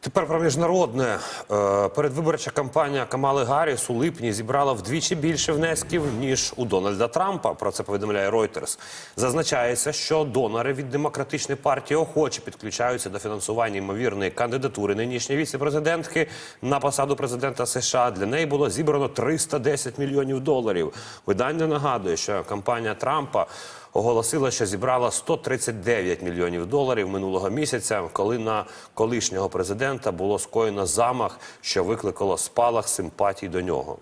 Тепер про міжнародне. Е, Передвиборча кампанія Камали Гарріс у липні зібрала вдвічі більше внесків, ніж у Дональда Трампа. Про це повідомляє Reuters. Зазначається, що донори від демократичної партії охоче підключаються до фінансування ймовірної кандидатури нинішньої віце-президентки на посаду президента США. Для неї було зібрано 310 мільйонів доларів. Видання нагадує, що кампанія Трампа оголосила, що зібрала 139 мільйонів доларів минулого місяця, коли на колишнього президента було скоєно замах, що викликало спалах симпатій до нього.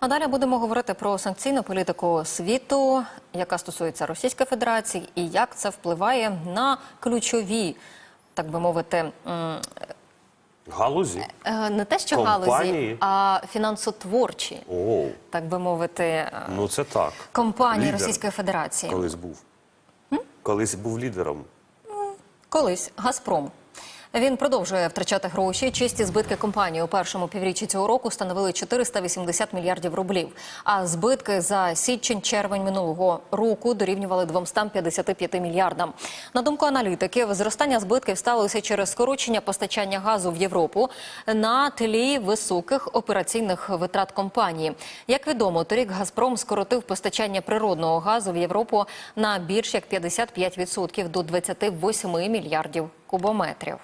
А далі будемо говорити про санкційну політику світу, яка стосується Російської Федерації, і як це впливає на ключові, так би мовити, Галузі. е, не те, що Компанії? галузі, а фінансотворчі, О, так би мовити, е, ну це так. компанії Лідер Російської Федерації. Колись був. Колись був лідером. Колись Газпром. Він продовжує втрачати гроші. Чисті збитки компанії у першому півріччі цього року становили 480 мільярдів рублів. А збитки за січень-червень минулого року дорівнювали 255 мільярдам. На думку аналітиків, зростання збитків сталося через скорочення постачання газу в Європу на тлі високих операційних витрат компанії. Як відомо, торік Газпром скоротив постачання природного газу в Європу на більш як 55% до 28 мільярдів кубометрів.